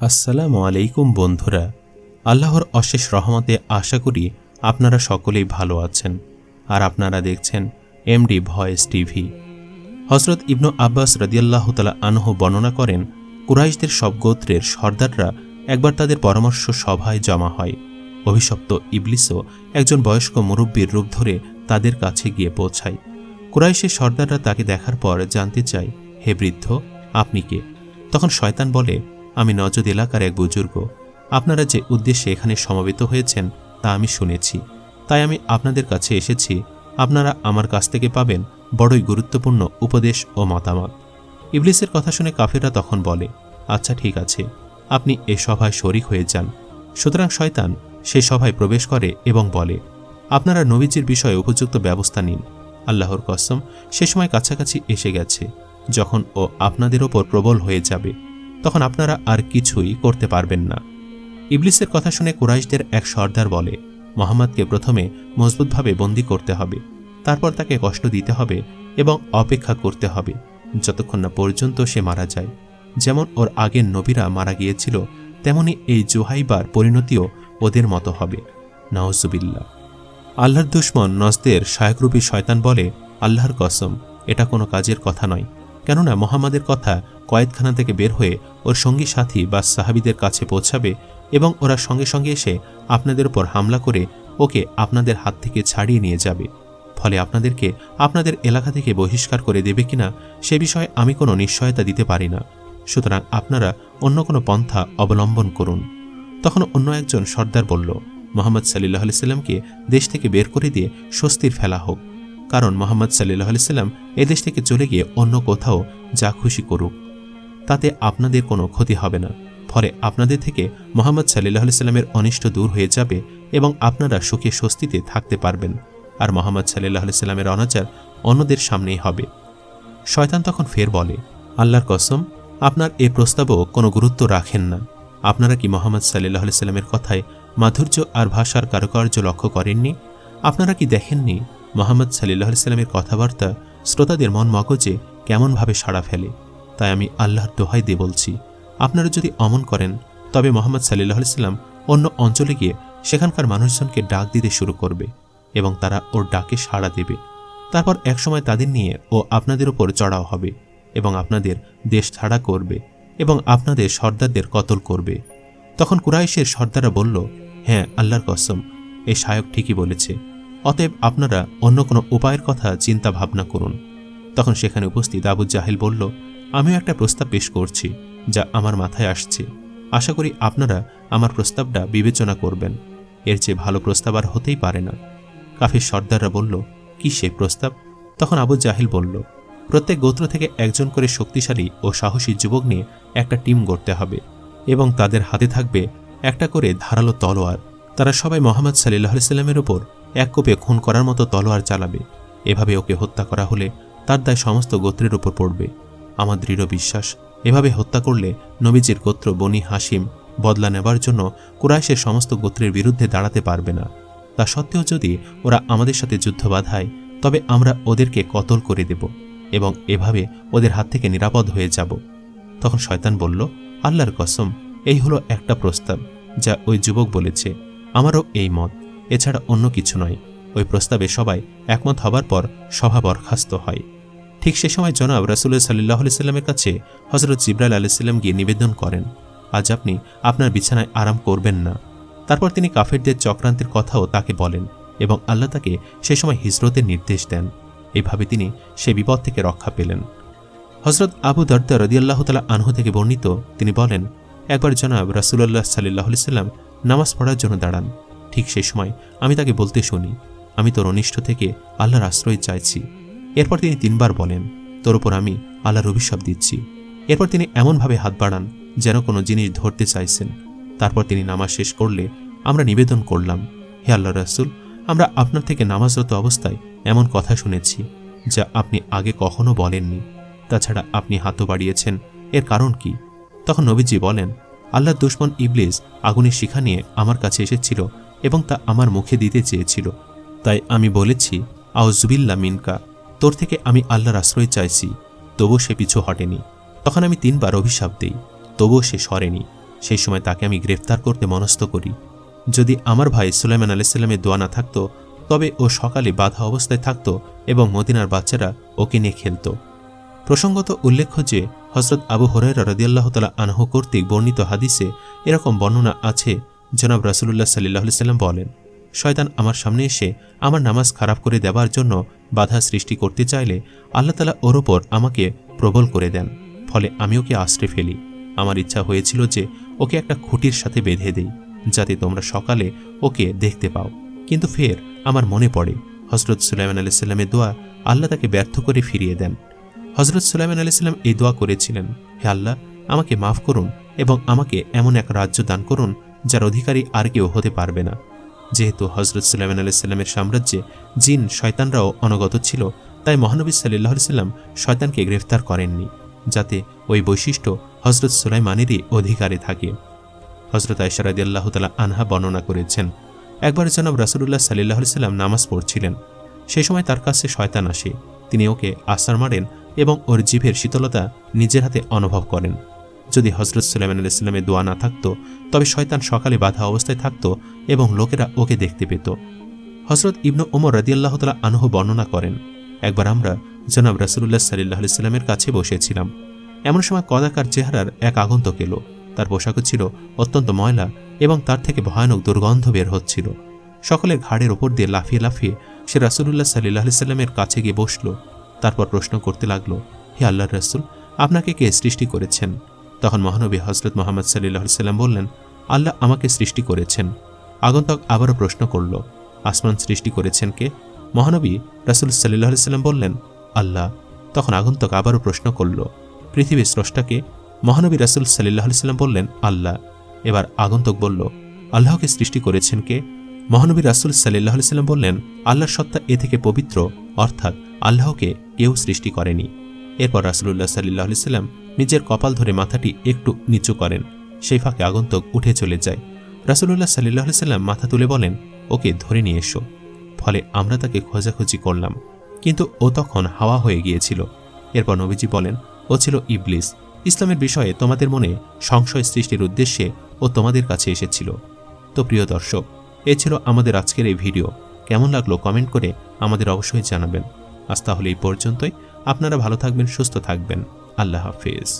আসসালামু আলাইকুম বন্ধুরা। আল্লাহর অশেষ রহমতে আশা করি আপনারা সকলেই ভালো আছেন। আর আপনারা দেখছেন এমডি ভয়েস টিভি। হজরত ইবনু আব্বাস রদিয়াল্লাহ তালা আনহু বর্ণনা করেন, কুরাইশদের সব গোত্রের সর্দাররা একবার তাদের পরামর্শ সভায় জমা হয়। অভিশপ্ত ইবলিসও একজন বয়স্ক মুরব্বীর রূপ ধরে তাদের কাছে গিয়ে পৌঁছায়। কুরাইশের সর্দাররা তাকে দেখার পর জানতে চায়, হে বৃদ্ধ, আপনি কে? তখন শয়তান বলে আমি নজদ এলাকার এক বুজুর্গ। আপনারা যে উদ্দেশ্যে এখানে সমবেত হয়েছেন, তা আমি শুনেছি। তাই আমি আপনাদের কাছে এসেছি। আপনারা আমার কাছ থেকে পাবেন বড়ই গুরুত্বপূর্ণ উপদেশ ও মতামত। ইবলিসের কথা শুনে কাফেররা তখন বলে আচ্ছা ঠিক আছে। আপনি এ সভায় শরিক হয়ে যান। সুতরাং শয়তান সে সভায় প্রবেশ করে এবং বলে, আপনারা নবীজির বিষয়ে উপযুক্ত ব্যবস্থা নিন। আল্লাহর কসম, সে সময় কাছাকাছি এসে গেছে, যখন ও আপনাদের ওপর প্রবল হয়ে যাবে। তখন আপনারা আর কিছুই করতে পারবেন না। ইবলিসের কথা শুনে কুরাইশদের এক সর্দার বলে, মোহাম্মদকে প্রথমে মজবুতভাবে বন্দি করতে হবে, তারপর তাকে কষ্ট দিতে হবে এবং অপেক্ষা করতে হবে, যতক্ষণ না পর্যন্ত সে মারা যায়। যেমন ওর আগের নবীরা মারা গিয়েছিল, তেমনি এই জুহাইবার পরিণতিও ওদের মতো হবে। নাওজুবিল্লা আল্লাহর দুশ্মন নজদের শায়করূপী শয়তান বলে, আল্লাহর কসম, এটা কোনো কাজের কথা নয়। কেননা মোহাম্মদের কথা কয়েদখানা থেকে বের হয়ে ওর সঙ্গী সাথী বা সাহাবিদের কাছে পৌঁছাবে এবং ওরা সঙ্গে সঙ্গে এসে আপনাদের উপর হামলা করে ওকে আপনাদের হাত থেকে ছাড়িয়ে নিয়ে যাবে। ফলে আপনাদেরকে আপনাদের এলাকা থেকে বহিষ্কার করে দেবে কিনা সে বিষয়ে আমি কোনো নিশ্চয়তা দিতে পারি না। সুতরাং আপনারা অন্য কোনো পন্থা অবলম্বন করুন। তখন অন্য একজন সর্দার বলল, মোহাম্মদ সাল্লাহ সাল্লামকে দেশ থেকে বের করে দিয়ে স্বস্তির ফেলা হোক। কারণ মোহাম্মদ সাল্লাহ সাল্লাম এদেশ থেকে চলে গিয়ে অন্য কোথাও যা খুশি করুক। তাতে আপনাদের কোনো ক্ষতি হবে না। ফলে আপনাদের থেকে মোহাম্মদ সাল্লাহ সাল্লামের অনিষ্ট দূর হয়ে যাবে এবং আপনারা সুখে স্বস্তিতে থাকতে পারবেন। আর মোহাম্মদ সাল্লাহ সাল্লামের অনাচার অন্যদের সামনেই হবে। শয়তান তখন ফের বলে, আল্লাহর কসম, আপনার এ প্রস্তাবও কোনো গুরুত্ব রাখেন না। আপনারা কি মোহাম্মদ সাল্লাহ সাল্লামের কথায় মাধুর্য আর ভাষার কারুকার্য লক্ষ্য করেননি? আপনারা কি দেখেননি মোহাম্মদ সাল্লাহ সাল্লামের কথাবার্তা শ্রোতাদের মন মগজে কেমনভাবে সাড়া ফেলে, তাই আমি আল্লাহর দোহাই দিয়ে বলছি, আপনারা যদি অমন করেন, তবে মোহাম্মদ সাল্লাহ সাল্লাম অন্য অঞ্চলে গিয়ে সেখানকার মানুষজনকে ডাক দিতে শুরু করবে এবং তারা ওর ডাকে সাড়া দেবে। তারপর একসময় তাদের নিয়ে ও আপনাদের ওপর চড়াও হবে এবং আপনাদের দেশ ছাড়া করবে এবং আপনাদের সর্দারদের কতল করবে। তখন কুরাইশের সর্দাররা বলল হ্যাঁ আল্লাহর কসম, এই শায়ক ঠিকই বলেছে। অতএব আপনারা অন্য কোনো উপায়ের কথা চিন্তা ভাবনা করুন। তখন সেখানে উপস্থিত আবু জাহেল বলল, আমিও একটা প্রস্তাব পেশ করছি, যা আমার মাথায় আসছে। আশা করি আপনারা আমার প্রস্তাবটা বিবেচনা করবেন। এর চেয়ে ভালো প্রস্তাব আর হতেই পারে না। কাফির সর্দাররা বলল, কি সে প্রস্তাব? তখন আবু জাহিল বলল, প্রত্যেক গোত্র থেকে একজন করে শক্তিশালী ও সাহসী যুবক নিয়ে একটা টিম গড়তে হবে এবং তাদের হাতে থাকবে একটা করে ধারালো তলোয়ার। তারা সবাই মোহাম্মদ সাল্লাহ সাল্লামের ওপর এক কোপে খুন করার মতো তলোয়ার চালাবে। এভাবে ওকে হত্যা করা হলে তার দায় সমস্ত গোত্রের উপর পড়বে। আমার দৃঢ় বিশ্বাস, এভাবে হত্যা করলে নবীজির গোত্র বনি হাসিম বদলা নেবার জন্য কুরাইশের সমস্ত গোত্রের বিরুদ্ধে দাঁড়াতে পারবে না। তা সত্ত্বেও যদি ওরা আমাদের সাথে যুদ্ধ বাধায়, তবে আমরা ওদেরকে কতল করে দেব এবং এভাবে ওদের হাত থেকে নিরাপদ হয়ে যাব। তখন শয়তান বলল, আল্লাহর কসম, এই হলো একটা প্রস্তাব যা ওই যুবক বলেছে, আমারও এই মত। এছাড়া অন্য কিছু নয়। ওই প্রস্তাবে সবাই একমত হবার পর সভা বরখাস্ত হয়। ঠিক সে সময় জনাব রাসুল্লাহ সাল্লাহ সাল্লামের কাছে হজরত জিব্রাইল আলাইসাল্লাম গিয়ে নিবেদন করেন, আজ আপনি আপনার বিছানায় আরাম করবেন না। তারপর তিনি কাফেরদের চক্রান্তের কথাও তাকে বলেন এবং আল্লাহ তাকে সে সময় হিজরতের নির্দেশ দেন। এইভাবে তিনি সে বিপদ থেকে রক্ষা পেলেন। হজরত আবু দর্দা রদিয়াল্লাহ তালা আনহু থেকে বর্ণিত তিনি বলেন, একবার জনাব রাসুল্লাহ সাল্লাহ সাল্লাম নামাজ পড়ার জন্য দাঁড়ান। ঠিক সেই সময় আমি তাকে বলতে শুনি, আমি তোর অনিষ্ট থেকে আল্লাহর আশ্রয় চাইছি। এরপর তিনি তিনবার বলেন, তোর উপর আমি আল্লাহর অভিশাপ দিচ্ছি। এরপর তিনি এমনভাবে হাত বাড়ান যেন কোনো জিনিস ধরতে চাইছেন। তারপর তিনি নামাজ শেষ করলে আমরা নিবেদন করলাম, হে আল্লাহ রাসুল, আমরা আপনার থেকে নামাজরত অবস্থায় এমন কথা শুনেছি যা আপনি আগে কখনো বলেননি। তাছাড়া আপনি হাতও বাড়িয়েছেন, এর কারণ কি? তখন নবীজি বলেন আল্লাহ দুশ্মন ইবলিস আগুনের শিখা নিয়ে আমার কাছে এসেছিল এবং তা আমার মুখে দিতে চেয়েছিল। তাই আমি বলেছি আউজুবিল্লা মিনকা, তোর থেকে আমি আল্লাহর আশ্রয় চাইছি, তবুও সে পিছু হটেনি। তখন আমি তিনবার অভিশাপ দেই, তবুও সে সরেনি। সেই সময় তাকে আমি গ্রেফতার করতে মনস্থ করি। যদি আমার ভাই সুলাইমান আলাইসাল্লামের দোয়া না থাকতো, তবে ও সকালে বাধা অবস্থায় থাকত এবং মদিনার বাচ্চারা ওকে নিয়ে খেলত। প্রসঙ্গত উল্লেখ্য যে হজরত আবু হরাইরা রদিয়াল্লাহ তালা আনহু কর্তৃক বর্ণিত হাদিসে এরকম বর্ণনা আছে জনাব রাসুলুল্লাহ সাল্লাহ সাল্লাম বলেন, শয়তান আমার সামনে এসে আমার নামাজ খারাপ করে দেওয়ার জন্য বাধা সৃষ্টি করতে চাইলে আল্লাহ তালা ওর ওপর আমাকে প্রবল করে দেন, ফলে আমি ওকে আশ্রে ফেলি। আমার ইচ্ছা হয়েছিল যে ওকে একটা খুঁটির সাথে বেঁধে দেই, যাতে তোমরা সকালে ওকে দেখতে পাও। কিন্তু ফের আমার মনে পড়ে হজরত সুলাইমান আলাইসাল্লামের দোয়া আল্লাহ তাকে ব্যর্থ করে ফিরিয়ে দেন। হজরত সুলাইমান আলাইসাল্লাম এই দোয়া করেছিলেন, হে আল্লাহ, আমাকে মাফ করুন এবং আমাকে এমন এক রাজ্য দান করুন যার অধিকারী আর কেউ হতে পারবে না। যেহেতু হজরত সুলাইমান আলাইসাল্লামের সাম্রাজ্যে জিন, শয়তানরাও অনগত ছিল, তাই মহানবী সাল্লাহ সাল্লাম শয়তানকে গ্রেফতার করেননি, যাতে ওই বৈশিষ্ট্য হজরত সুলাইমানেরই অধিকারে থাকে। হজরত আয়সারাদি আল্লাহ তালা আনহা বর্ণনা করেছেন, একবার জনাব রাসুলুল্লাহ সাল্লাহ সাল্লাম নামাজ পড়ছিলেন। সেই সময় তার কাছে শয়তান আসে। তিনি ওকে আসার মারেন এবং ওর জিভের শীতলতা নিজের হাতে অনুভব করেন। যদি হজরত সুলাইমান আলাইস্লামের দোয়া না থাকত, তবে শয়তান সকালে বাধা অবস্থায় থাকত এবং লোকেরা ওকে দেখতে পেত। হজরত ইবনু ওমর রাদিয়াল্লাহ তালা আনহু বর্ণনা করেন, একবার আমরা জনাব রাসুলুল্লাহ সাল্লাহ সাল্লামের কাছে বসেছিলাম। এমন সময় কদাকার চেহারার এক আগন্তক এলো। তার পোশাকও ছিল অত্যন্ত ময়লা এবং তার থেকে ভয়ানক দুর্গন্ধ বের হচ্ছিল। সকলের ঘাড়ের ওপর দিয়ে লাফিয়ে লাফিয়ে সে রাসুলুল্লাহ সাল্লাহ সাল্লামের কাছে গিয়ে বসল। তারপর প্রশ্ন করতে লাগল, হে আল্লাহ রাসুল, আপনাকে কে সৃষ্টি করেছেন? তখন মহানবী হজরত মোহাম্মদ সাল্লাহ সাল্লাম বললেন, আল্লাহ আমাকে সৃষ্টি করেছেন। আগন্তক আবারও প্রশ্ন করল, আসমান সৃষ্টি করেছেন কে? মহানবী রাসুল সাল্লাহ সাল্লাম বললেন, আল্লাহ। তখন আগন্তক আবারও প্রশ্ন করল, পৃথিবীর স্রষ্টাকে মহানবী রাসুল সাল্লাহ সাল্লাম বললেন, আল্লাহ। এবার আগন্তক বলল, আল্লাহকে সৃষ্টি করেছেন কে? মহানবী রাসুল সাল্লাহ সাল্লাম বললেন, আল্লাহর সত্তা এ থেকে পবিত্র, অর্থাৎ আল্লাহকে কেউ সৃষ্টি করেনি। এরপর রাসুলুল্লাহ সাল্লাহ সাল্লাম নিজের কপাল ধরে মাথাটি একটু নিচু করেন। সেই ফাঁকে আগন্তক উঠে চলে যায়। রাসুলুল্লাহ সাল্লাহ সাল্লাম মাথা তুলে বলেন, ওকে ধরে নিয়ে এসো। ফলে আমরা তাকে খোঁজাখুঁজি করলাম। কিন্তু ও তখন হাওয়া হয়ে গিয়েছিল। এরপর নবীজি বলেন, ও ছিল ইবলিস। ইসলামের বিষয়ে তোমাদের মনে সংশয় সৃষ্টির উদ্দেশ্যে ও তোমাদের কাছে এসেছিল। তো প্রিয় দর্শক, এ ছিল আমাদের আজকের এই ভিডিও। কেমন লাগল কমেন্ট করে আমাদের অবশ্যই জানাবেন। আজ তাহলে এই পর্যন্তই। আপনারা ভালো থাকবেন, সুস্থ থাকবেন। আল্লাহ হাফিজ